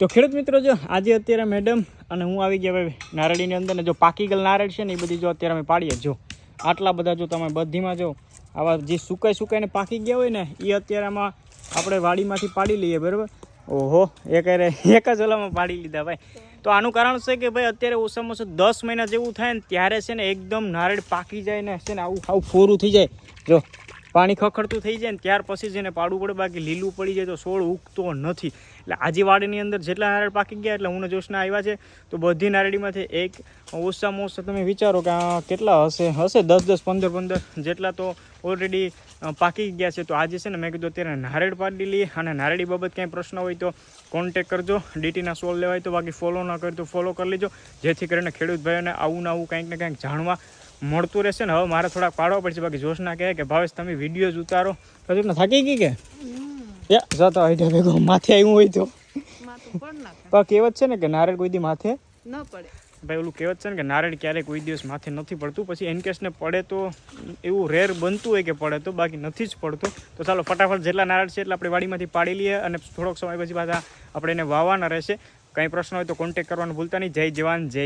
તો ખેડૂત મિત્રો, જો આજે અત્યારે મેડમ અને હું આવી ગયા ભાઈ નારળીની અંદર જો પાકી ગયેલ નારળ છે ને એ બધી જો અત્યારે અમે પાડીએ. જો આટલા બધા જો તમે બધીમાં જો આવા જે સુકાઈ સુકાઈને પાકી ગયા હોય ને, એ અત્યારે આમાં આપણે વાડીમાંથી પાડી લઈએ, બરાબર? ઓહો, એક અરે એક જ ઓલામાં પાડી લીધા ભાઈ. તો આનું કારણ છે કે ભાઈ અત્યારે ઓછામાં ઓછું દસ મહિના જેવું થાય ને, ત્યારે છે ને એકદમ નારળ પાકી જાય ને, છે ને આવું આવું ફોરું થઈ જાય. જો પાણી ખખડતું થઈ જાય ને ત્યાર પછી જ એને પાડવું પડે. બાકી લીલું પડી જાય તો છોડ ઉગતો નથી. એટલે આજે વાડીની અંદર જેટલા નારળ પાકી ગયા એટલે હું જોશના આવ્યા છે. તો બધી નારળીમાંથી એક ઓછામાં ઓછા તમે વિચારો કે આ કેટલા હશે? હશે દસ દસ, પંદર પંદર જેટલા તો ઓલરેડી પાકી ગયા છે. તો આજે છે ને મેં કીધું અત્યારે નારળ પાડી લઈએ અને નારળી બાબત ક્યાંય પ્રશ્ન હોય તો કોન્ટેક કરજો. ડીટીના સોલ લેવાય તો બાકી ફોલો ન કરી તો ફોલો કરી લેજો. જેથી કરીને ખેડૂત ભાઈઓને આવું ને આવું કંઈક ને કંઈક જાણવા મળતું રહેશે ને? હવે મારે થોડાક પાડવા પડશે બાકી જોશના કહે કે ભાવેશ તમે વીડિયો જ ઉતારો. તો તમને થાકી ગઈ કે? જતો આઈડિયા ભેગો માથે આવ્યું હોય તો. પણ કહેવત છે ને કે નારળ કોઈ દી માથે? ન પડે. ભાઈ ઓલું કહેવત છે ને કે નારળ ક્યારેય કોઈ દિવસ માથે નથી પડતું. પછી એન કેસને પડે તો એવું રેર બનતું હોય કે પડે તો બાકી નથી જ પડતું. તો ચાલો ફટાફટ જેટલા નારળ છે એટલે આપણે વાડીમાંથી પાડી લઈએ અને થોડોક સમય પછી પાછા આપણે એને વાવવાના રહેશે. કંઈ પ્રશ્ન હોય તો કોન્ટેક કરવાનું ભૂલતા નહીં. જય જવાન જય.